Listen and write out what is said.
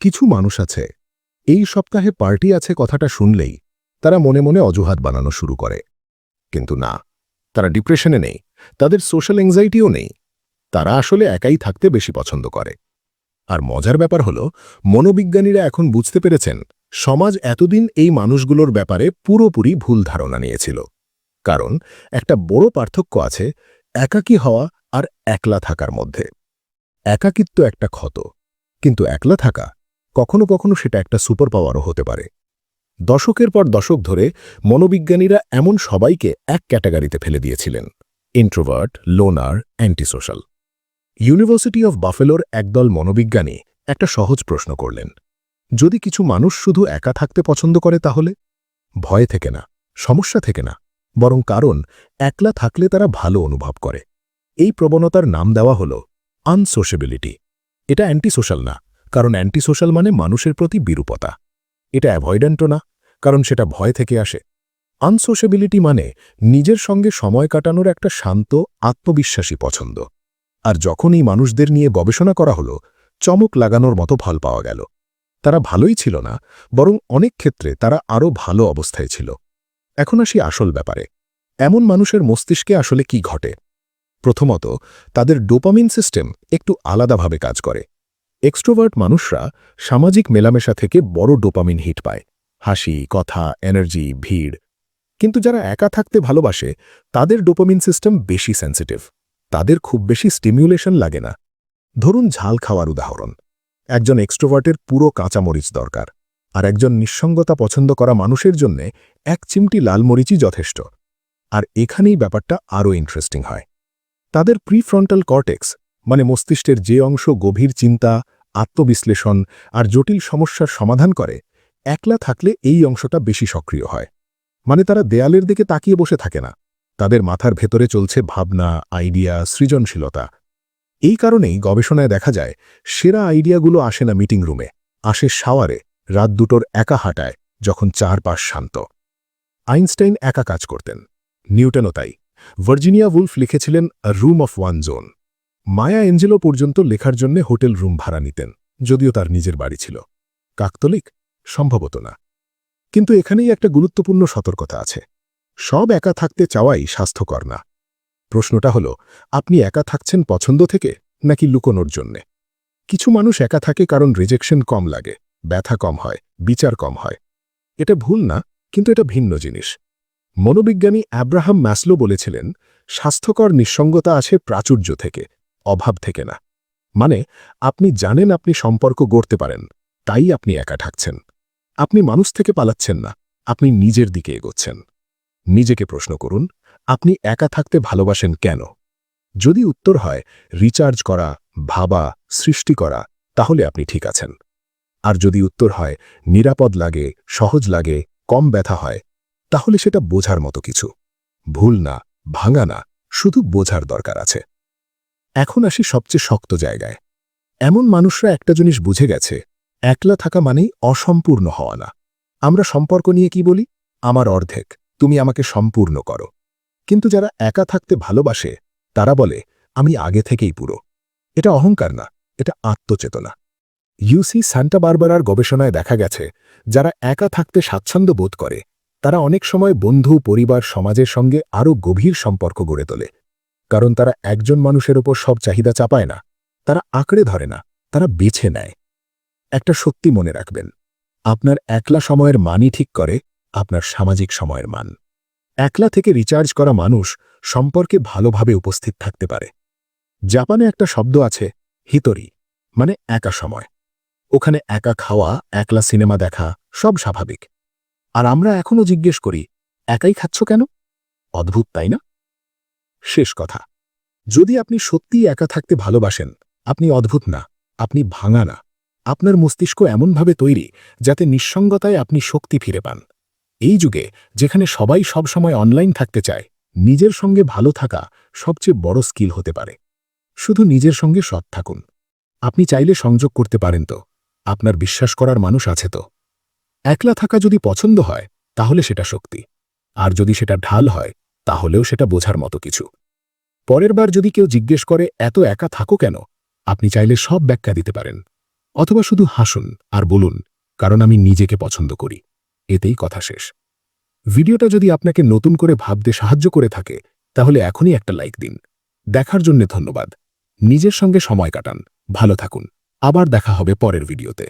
কিছু মানুষ আছে। এই সপ্তাহে পার্টি আছে কথাটা শুনলেই তারা মনে মনে অজুহাত বানানো শুরু করে। কিন্তু না, তারা ডিপ্রেশনে নেই, তাদের সোশ্যাল এংজাইটিও নেই। তারা আসলে একাই থাকতে বেশি পছন্দ করে। আর মজার ব্যাপার হল, মনোবিজ্ঞানীরা এখন বুঝতে পেরেছেন, সমাজ এতদিন এই মানুষগুলোর ব্যাপারে পুরোপুরি ভুল ধারণা নিয়েছিল। কারণ একটা বড় পার্থক্য আছে একাকী হওয়া আর একলা থাকার মধ্যে। একাকিত্ব একটা ক্ষত, কিন্তু একলা থাকা কখনো কখনো সেটা একটা সুপার পাওয়ারও হতে পারে। দশকের পর দশক ধরে মনোবিজ্ঞানীরা এমন সবাইকে এক ক্যাটাগরিতে ফেলে দিয়েছিলেন introvert loner antisocial university of বাফেলোর একদল মনোবিজ্ঞানী একটা সহজ প্রশ্ন করলেন, যদি কিছু মানুষ শুধু একা থাকতে পছন্দ করে তাহলে? ভয় থেকে না, সমস্যা থেকে না, বরং কারণ একলা থাকলে তারা ভালো অনুভব করে। এই প্রবণতার নাম দেওয়া হল আনসোশেবিলিটি এটা অ্যান্টিসোশ্যাল না কারণ অ্যান্টিসোশ্যাল মানে মানুষের প্রতি বিরূপতা। এটা অ্যাভয়েডেন্টও না, কারণ সেটা ভয় থেকে আসে। আনসোশেবিলিটি মানে নিজের সঙ্গে সময় কাটানোর একটা শান্ত, আত্মবিশ্বাসী পছন্দ। আর যখন এই মানুষদের নিয়ে গবেষণা করা হলো, চমক লাগানোর মতো ফল পাওয়া গেল। তারা ভালোই ছিল না, বরং অনেক ক্ষেত্রে তারা আরও ভালো অবস্থায় ছিল। এখন আসি আসল ব্যাপারে। এমন মানুষের মস্তিষ্কে আসলে কি ঘটে? প্রথমত, তাদের ডোপামিন সিস্টেম একটু আলাদাভাবে কাজ করে। এক্সট্রোভার্ট মানুষরা সামাজিক মেলামেশা থেকে বড় ডোপামিন হিট পায়। হাসি, কথা, এনার্জি, ভিড়। কিন্তু যারা একা থাকতে ভালোবাসে, তাদের ডোপামিন সিস্টেম বেশি সেন্সিটিভ। তাদের খুব বেশি স্টিমিউলেশন লাগে না। ধরুন ঝাল খাওয়ার উদাহরণ। একজন এক্সট্রোভার্টের পুরো কাঁচামরিচ দরকার। আর একজন নিঃসঙ্গতা পছন্দ করা মানুষের জন্যে এক চিমটি লালমরিচই যথেষ্ট। আর এখানেই ব্যাপারটা আরও ইন্টারেস্টিং হয়। তাদের প্রিফ্রন্টাল কর্টেক্স মানে মস্তিষ্কের যে অংশ গভীর চিন্তা, আত্মবিশ্লেষণ আর জটিল সমস্যার সমাধান করে, একলা থাকলে এই অংশটা বেশি সক্রিয় হয়। মানে তারা দেয়ালের দিকে তাকিয়ে বসে থাকে না। তাদের মাথার ভেতরে চলছে ভাবনা, আইডিয়া, সৃজনশীলতা। এই কারণেই গবেষণায় দেখা যায়, সেরা আইডিয়াগুলো আসে না মিটিং রুমে, আসে শাওয়ারে, রাত দুটোর একা হাঁটায়, যখন চারপাশ শান্ত। আইনস্টাইন একা কাজ করতেন। নিউটনও তাই। ভার্জিনিয়া উলফ লিখেছিলেন, room of one zone. Maya Angelou পর্যন্ত লেখার জন্য হোটেল রুম ভাড়া নিতেন, যদিও তার নিজের বাড়ি ছিল। কাকতলিক? সম্ভবত না। কিন্তু এখানেই একটা গুরুত্বপূর্ণ সতর্কতা আছে। সব একা থাকতে চাওয়াই স্বাস্থ্যকর না। প্রশ্নটা হল, আপনি একা থাকছেন পছন্দ থেকে, নাকি লুকোনোর জন্যে? কিছু মানুষ একা থাকে কারণ রিজেকশন কম লাগে, ব্যথা কম হয়, বিচার কম হয়। এটা ভুল না, কিন্তু এটা ভিন্ন জিনিস। মনোবিজ্ঞানী অ্যাব্রাহাম ম্যাসলো বলেছিলেন, স্বাস্থ্যকর নিঃসঙ্গতা আছে প্রাচুর্য থেকে অভাব থেকে না। মানে আপনি জানেন আপনি সম্পর্ক গড়তে পারেন, তাই আপনি একা থাকছেন আপনি মানুষ থেকে পালাচ্ছেন না, আপনি নিজের দিকে এগোচ্ছেন। নিজেকে প্রশ্ন করুন, আপনি একা থাকতে ভালোবাসেন কেন? যদি উত্তর হয়, রিচার্জ করা, ভাবা, সৃষ্টি করা তাহলে আপনি ঠিক আছেন। আর যদি উত্তর হয়, নিরাপদ লাগে, সহজ লাগে, কম ব্যথা হয় তাহলে সেটা বোঝার মতো কিছু। ভুল না, ভাঙা না, শুধু বোঝার দরকার আছে। এখন আসি সবচেয়ে শক্ত জায়গায়। এমন মানুষরা একটা জিনিস বুঝে গেছে, একলা থাকা মানেই অসম্পূর্ণ হওয়া না। আমরা সম্পর্ক নিয়ে কি বলি? আমার অর্ধেক, তুমি আমাকে সম্পূর্ণ করো। কিন্তু যারা একা থাকতে ভালোবাসে, তারা বলে, আমি আগে থেকেই পুরো। এটা অহংকার না, এটা আত্মচেতনা। ইউসি সান্টা বারবারার গবেষণায় দেখা গেছে, যারা একা থাকতে স্বাচ্ছন্দ্য বোধ করে, তারা অনেক সময় বন্ধু, পরিবার, সমাজের সঙ্গে আরও গভীর সম্পর্ক গড়ে তোলে। কারণ তারা একজন মানুষের ওপর সব চাহিদা চাপায় না, তারা আঁকড়ে ধরে না, তারা বেছে নেয়। একটা সত্যি মনে রাখবেন, আপনার একলা সময়ের মানই ঠিক করে আপনার সামাজিক সময়ের মান। একলা থেকে রিচার্জ করা মানুষ সম্পর্কে ভালোভাবে উপস্থিত থাকতে পারে। জাপানে একটা শব্দ আছে, হিতরি মানে একা সময়। ওখানে একা খাওয়া, একলা সিনেমা দেখা, সব স্বাভাবিক। আর আমরা এখনও জিজ্ঞেস করি, একাই খাচ্ছ কেন? অদ্ভুত, তাই না? শেষ কথা। যদি আপনি সত্যিই একা থাকতে ভালোবাসেন, আপনি অদ্ভুত না, আপনি ভাঙা না। আপনার মস্তিষ্ক এমনভাবে তৈরি যাতে নিঃসঙ্গতায় আপনি শক্তি ফিরে পান। এই যুগে, যেখানে সবাই সবসময় অনলাইন থাকতে চায়, নিজের সঙ্গে ভালো থাকা সবচেয়ে বড় স্কিল হতে পারে। শুধু নিজের সঙ্গে সৎ থাকুন। আপনি চাইলে সংযোগ করতে পারেন তো, আপনার বিশ্বাস করার মানুষ আছে তো। একলা থাকা যদি পছন্দ হয়, তাহলে সেটা শক্তি। আর যদি সেটা ঢাল হয়, তাহলেও সেটা বোঝার মতো কিছু। পরের বার যদি কেউ জিজ্ঞেস করে, এত একা থাকো কেন? আপনি চাইলে সব ব্যাখ্যা দিতে পারেন। অথবা শুধু হাসুন আর বলুন, কারণ আমি নিজেকে পছন্দ করি। এতেই কথা শেষ। ভিডিওটা যদি আপনাকে নতুন করে ভাবতে সাহায্য করে থাকে, তাহলে এখনই একটা লাইক দিন। দেখার জন্য ধন্যবাদ। নিজের সঙ্গে সময় কাটান। ভালো থাকুন। আবার দেখা হবে পরের ভিডিওতে।